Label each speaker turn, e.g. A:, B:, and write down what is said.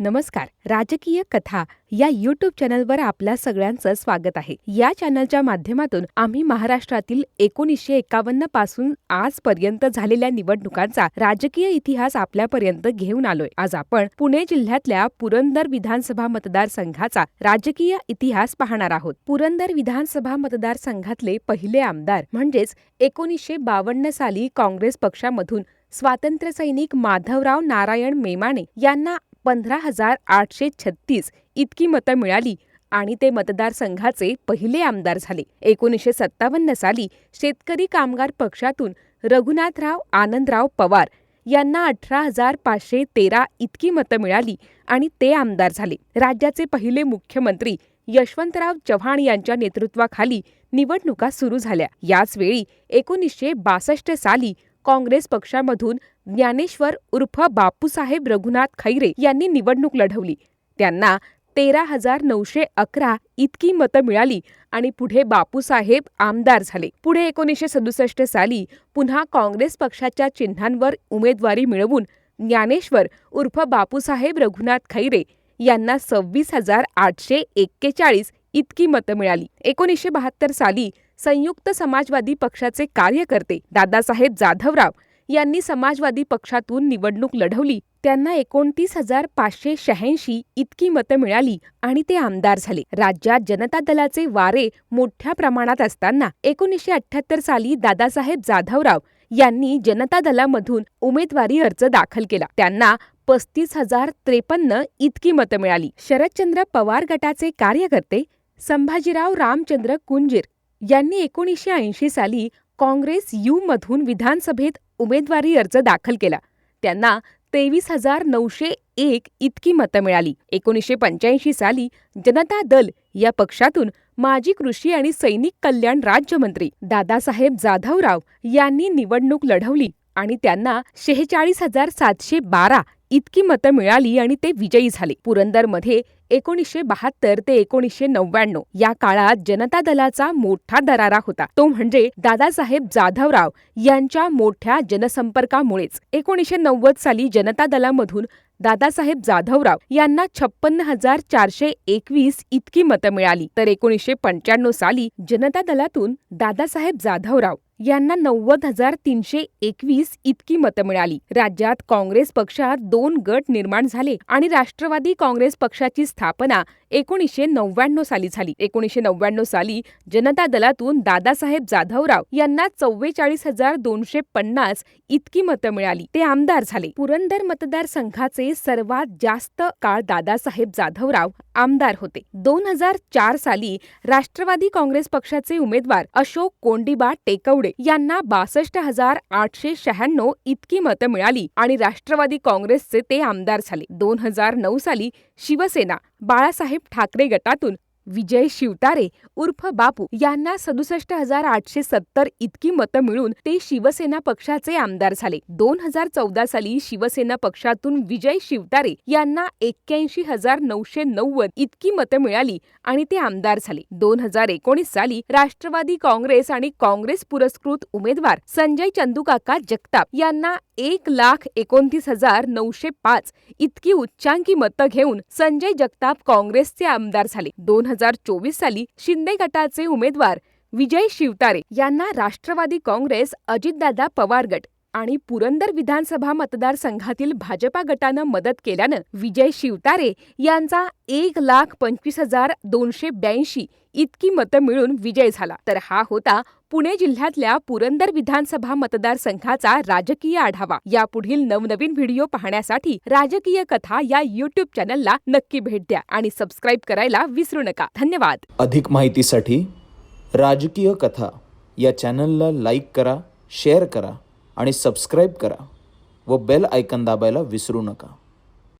A: नमस्कार. राजकीय कथा या यूट्यूब चॅनलवर आपल्या सगळ्यांचं स्वागत आहे. या चॅनलच्या माध्यमातून आम्ही महाराष्ट्रातील एकोणीसशे एकावन्नपासून आजपर्यंत झालेल्या निवडणुकांचा राजकीय इतिहास आपल्यापर्यंत घेऊन आलोय. आज आपण पुणे जिल्ह्यातल्या पुरंदर विधानसभा मतदारसंघाचा राजकीय इतिहास पाहणार आहोत. पुरंदर विधानसभा मतदारसंघातले पहिले आमदार म्हणजेच एकोणीसशे बावन्न साली काँग्रेस पक्षामधून स्वातंत्र्य सैनिक माधवराव नारायण मेमाणे यांना पंधरा हजार आठशे छत्तीस इतकी मतं मिळाली आणि ते मतदारसंघाचे पहिले आमदार झाले. एकोणीसशे सत्तावन्न साली शेतकरी कामगार पक्षातून रघुनाथराव आनंदराव पवार यांना अठरा हजार पाचशे तेरा इतकी मतं मिळाली आणि ते आमदार झाले. राज्याचे पहिले मुख्यमंत्री यशवंतराव चव्हाण यांच्या नेतृत्वाखाली निवडणुका सुरू झाल्या. याच वेळी एकोणीसशे बासष्ट साली काँग्रेस पक्षामधून ज्ञानेश्वर उर्फ बापूसाहेब रघुनाथ खैरे यांनी निवडणूक लढवली. त्यांना तेरा हजार नऊशे अकरा इतकी मतं मिळाली आणि पुढे बापूसाहेब आमदार झाले. पुढे एकोणीसशे सदुसष्ट साली पुन्हा काँग्रेस पक्षाच्या चिन्हांवर उमेदवारी मिळवून ज्ञानेश्वर उर्फ बापूसाहेब रघुनाथ खैरे यांना सव्वीस हजार आठशे एक्केचाळीस इतकी मतं मिळाली. एकोणीसशे बहात्तर साली संयुक्त समाजवादी पक्षाचे कार्यकर्ते दादासाहेब जाधवराव यांनी समाजवादी पक्षातून निवडणूक लढवली. त्यांना एकोणतीस हजार पाचशे शहाऐंशी इतकी मतं मिळाली आणि ते आमदार झाले. राज्यात जनता दलाचे वारे मोठ्या प्रमाणात असताना एकोणीसशे अठ्याहत्तर साली दादासाहेब जाधवराव यांनी जनता दलामधून उमेदवारी अर्ज दाखल केला. त्यांना पस्तीस हजार त्रेपन्न इतकी मतं मिळाली. शरदचंद्र पवार गटाचे कार्यकर्ते संभाजीराव रामचंद्र कुंजीर यांनी एकोणीसशे ऐंशी साली काँग्रेस यू मधून विधानसभेत उमेदवारी अर्ज दाखल केला. त्यांना तेवीस हजार नऊशे एक इतकी मतं मिळाली. एकोणीसशे पंच्याऐंशी साली जनता दल या पक्षातून माजी कृषी आणि सैनिक कल्याण राज्यमंत्री दादासाहेब जाधवराव यांनी निवडणूक लढवली आणि त्यांना शेहेचाळीस हजार सातशे बारा इतकी मतं मिळाली आणि ते विजयी झाले. पुरंदरमध्ये एकोणीसशे बहात्तर ते एकोणीसशे नव्याण्णव या काळात जनता दलाचा मोठा दरारा होता. तो म्हणजे दादासाहेब जाधवराव यांच्या मोठ्या जनसंपर्कामुळेच. एकोणीसशे नव्वद साली जनता दलामधून दादासाहेब जाधवराव यांना छप्पन्न हजार चारशे एकवीस इतकी मतं मिळाली. तर एकोणीसशे पंच्याण्णव साली जनता दलातून दादासाहेब जाधवराव यांना नव्वद हजार तीनशे एकवीस इतकी मतं मिळाली. राज्यात काँग्रेस पक्षात दोन गट निर्माण झाले आणि राष्ट्रवादी काँग्रेस पक्षाची स्थापना एकोणीसशे नव्याण्णव साली झाली. एकोणीसशे नव्याण्णव साली जनता दलातून दादासाहेब जाधवराव यांना चव्वेचाळीस हजार दोनशे पन्नास इतकी मतं मिळाली. ते आमदार झाले. पुरंदर मतदारसंघाचे सर्वात जास्त काळ दादासाहेब जाधवराव आमदार होते. दोन हजार चार साली राष्ट्रवादी काँग्रेस पक्षाचे उमेदवार अशोक कोंडिबा टेकवडे यांना बासष्ट हजार आठशे शहाण्णव इतकी मतं मिळाली आणि राष्ट्रवादी काँग्रेसचे ते आमदार झाले. दोन हजार नऊ साली शिवसेना बाळासाहेब ठाकरे गटातून विजय शिवतारे उर्फ बापू यांना सदुसष्ट हजार आठशे सत्तर इतकी मतं मिळून ते शिवसेना पक्षाचे आमदार झाले. दोन हजार चौदा साली शिवसेना पक्षातून विजय शिवतारे यांना एक्क्याऐंशी हजार नऊशे नव्वद इतकी मतं मिळाली आणि ते आमदार झाले. दोन हजार एकोणीस साली राष्ट्रवादी काँग्रेस आणि काँग्रेस पुरस्कृत उमेदवार संजय चंदुकाका जगताप यांना एक लाख एकोणतीस हजार नऊशे पाच इतकी उच्चांकी मतं घेऊन संजय जगताप काँग्रेसचे आमदार झाले. दोन हजार चोवीस साली शिंदे गटाचे उमेदवार विजय शिवतारे यांना राष्ट्रवादी काँग्रेस अजितदादा पवार गट आणि पुरंदर विधानसभा मतदारसंघातील भाजपा गटानं मदत केल्यानं विजय शिवतारे यांचा एक लाख पंचवीस हजार दोनशे ब्याऐंशी इतकी मतं मिळून विजय झाला. तर हा होता पुणे जिल्ह्यातल्या पुरंदर विधानसभा मतदारसंघाचा राजकीय आढावा. यापुढील नवनवीन व्हिडिओ पाहण्यासाठी राजकीय कथा या युट्यूब चॅनलला नक्की भेट द्या आणि सबस्क्राईब करायला विसरू नका. धन्यवाद.
B: अधिक माहितीसाठी राजकीय कथा या चॅनलला लाईक करा शेअर करा आणि सबस्क्राईब करा व बेल आयकन दाबायला विसरू नका.